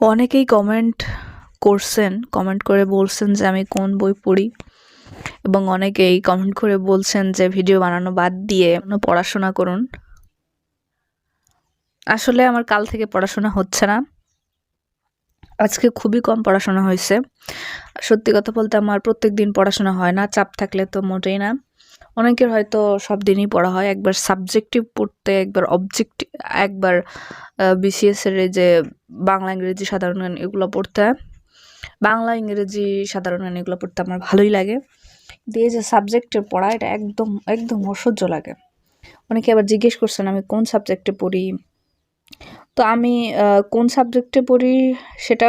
অনেকেই কমেন্ট করছেন কমেন্ট করে বলছেন যে আমি কোন বই পড়ি এবং অনেকেই কমেন্ট করে বলছেন যে ভিডিও বানানো বাদ দিয়ে পড়াশোনা করুন। আসলে আমার কাল থেকে পড়াশোনা হচ্ছে না। আজকে খুবই কম পড়াশোনা হয়েছে। সত্যি কথা বলতে আমার প্রত্যেক দিন পড়াশোনা হয় না, চাপ থাকলে তো মোটেই না। অনেকের হয়তো সব দিনই পড়া হয়। একবার সাবজেক্টিভ পড়তে, একবার অবজেক্টিভ একবার বিসিএস এর যে বাংলা, ইংরেজি, সাধারণ জ্ঞান এগুলো পড়তে বাংলা, ইংরেজি, সাধারণ জ্ঞান এগুলো পড়তে আমার ভালোই লাগে। দিয়ে যে সাবজেক্টে পড়া, এটা একদম একদম অসহ্য লাগে। অনেকে আবার জিজ্ঞেস করছেন, আমি কোন সাবজেক্টে পড়ি? তো আমি কোন সাবজেক্টে পড়ি সেটা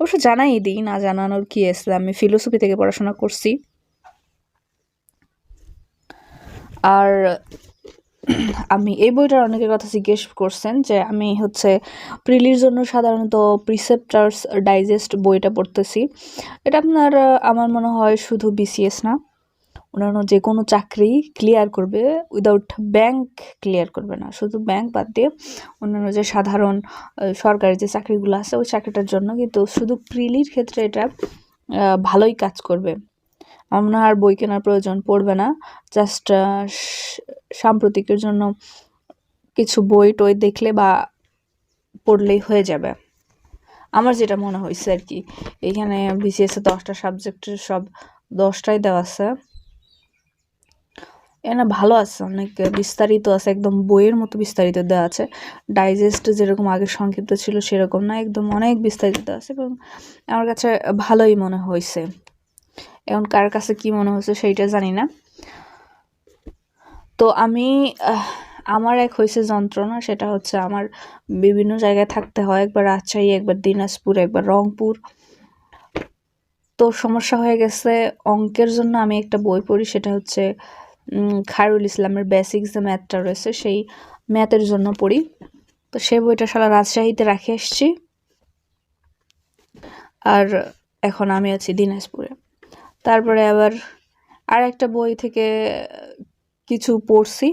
অবশ্য জানাই দিই, না জানানোর কি আছে? আমি ফিলোসফি থেকে পড়াশোনা করছি। আর আমি এই বইটার অনেকের কথা জিজ্ঞেস করছেন যে আমি হচ্ছে প্রিলির জন্য সাধারণত প্রিসেপ্টার্স ডাইজেস্ট বইটা পড়তেছি। এটা আপনার আমার মনে হয় শুধু বিসিএস না, অন্যান্য যে কোনো চাকরি ক্লিয়ার করবে উইদাউট ব্যাংক ক্লিয়ার করবে না। শুধু ব্যাংক বাদ দিয়ে অন্যান্য যে সাধারণ সরকারি যে চাকরিগুলো আছে, ওই চাকরিটার জন্য কিন্তু শুধু প্রিলির ক্ষেত্রে এটা ভালোই কাজ করবে। আমার আর বই কেনার প্রয়োজন পড়বে না। জাস্ট সাম্প্রতিকের জন্য কিছু বই টই দেখলে বা পড়লেই হয়ে যাবে। আমার যেটা মনে হয়েছে আর কি এইখানে বিসিএসে দশটা সাবজেক্টের সব দশটাই দেওয়া আছে। এখানে ভালো আছে, অনেক বিস্তারিত আছে, একদম বইয়ের মতো বিস্তারিত দেওয়া আছে। ডাইজেস্ট যেরকম আগে সংক্ষিপ্ত ছিল সেরকম না, একদম অনেক বিস্তারিত দেওয়া আছে এবং আমার কাছে ভালোই মনে হয়েছে এখন কার কাছে কি মনে হচ্ছে সেইটা জানি না। তো আমি আমার এক হয়েছে যন্ত্রণা, সেটা হচ্ছে আমার বিভিন্ন জায়গায় থাকতে হয়, একবার রাজশাহী, একবার দিনাজপুর, একবার রংপুর। তো সমস্যা হয়ে গেছে, অঙ্কের জন্য আমি একটা বই পড়ি, সেটা হচ্ছে খায়রুল ইসলামের বেসিক্স যে ম্যাথটা রয়েছে, সেই ম্যাথের জন্য পড়ি। তো সেই বইটা সারা রাজশাহীতে রাখে এসছি। আর এখন আমি আছি দিনাজপুরে। তারপরে আবার আর একটা বই থেকে কিছু পড়ছি,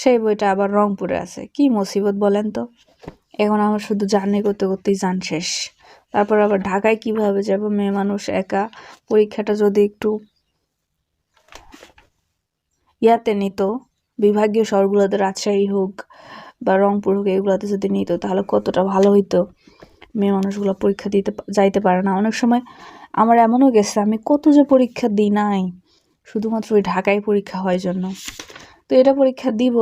সেই বইটা আবার রংপুরে আছে। কি মুসিবত বলেন তো? এখন আমার শুধু জার্নি করতে করতেই যান শেষ। তারপর আবার ঢাকায় কীভাবে যাব? মেয়ে মানুষ একা, পরীক্ষাটা যদি একটু ইয়াতে নিত, বিভাগীয় শহরগুলোতে রাজশাহী হোক বা রংপুর হোক, এগুলোতে যদি নিত, তাহলে কতটা ভালো হইতো? মেয়ে মানুষগুলো পরীক্ষা দিতে যাইতে পারে না। অনেক সময় আমার এমনও গেছে, আমি কত যে পরীক্ষা দিই নাই, শুধুমাত্র ওই ঢাকায় পরীক্ষা হয় জন্য। তো এটা পরীক্ষা দিব,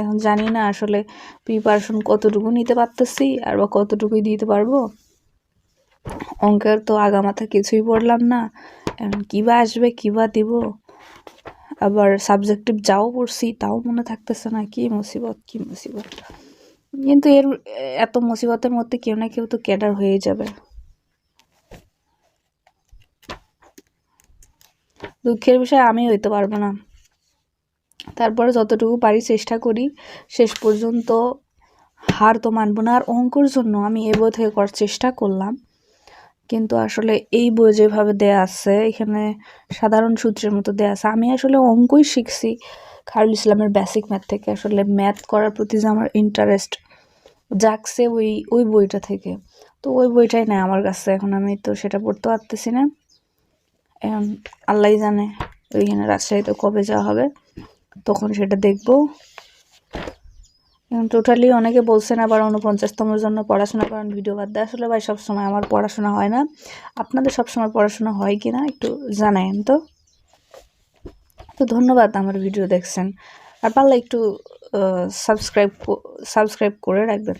এখন জানি না আসলে প্রিপারেশন কতটুকু নিতে পারতেছি আর বা কতটুকুই দিতে পারব। অঙ্কের তো আগামাথা কিছুই পড়লাম না, এখন কী বা আসবে, কী বা দিব? আবার সাবজেক্টিভ যাও পড়ছি, তাও মনে থাকতেছে না, কি মুসিবত কি মুসিবত। কিন্তু এর, এত মুসিবতের মধ্যে কেউ না কেউ তো ক্যাডার হয়ে যাবে। দুঃখের বিষয়, আমি হইতে পারব না। তারপরে যতটুকু পারি চেষ্টা করি, শেষ পর্যন্ত হার তো মানব না। আর অঙ্কর জন্য আমি এ বই থেকে করার চেষ্টা করলাম। কিন্তু আসলে এই বই যেভাবে দেয়া আছে, এখানে সাধারণ সূত্রের মতো দেয়া আছে। আমি আসলে অঙ্কই শিখছি খারুল ইসলামের বেসিক ম্যাথ থেকে। আসলে ম্যাথ করার প্রতি যে আমার ইন্টারেস্ট জাগছে ওই ওই বইটা থেকে। তো ওই বইটাই নেয় আমার কাছে। এখন আমি তো সেটা পড়তে পারতেছি না। আল্লাহ জানে ওইখানে রাজশাহীতে কবে যাওয়া হবে। তখন সেটা দেখব। এখন টোটালি অনেকে বলছেন আবার উনপঞ্চাশতমের জন্য পড়াশোনা করেন ভিডিও বাদ দেয়। আসলে ভাই, সবসময় আমার পড়াশোনা হয় না। আপনাদের সবসময় পড়াশোনা হয় কি না, একটু জানায়েন তো। তো ধন্যবাদ আমার ভিডিও দেখছেন। আর পারলে একটু সাবস্ক্রাইব সাবস্ক্রাইব করে রাখবেন।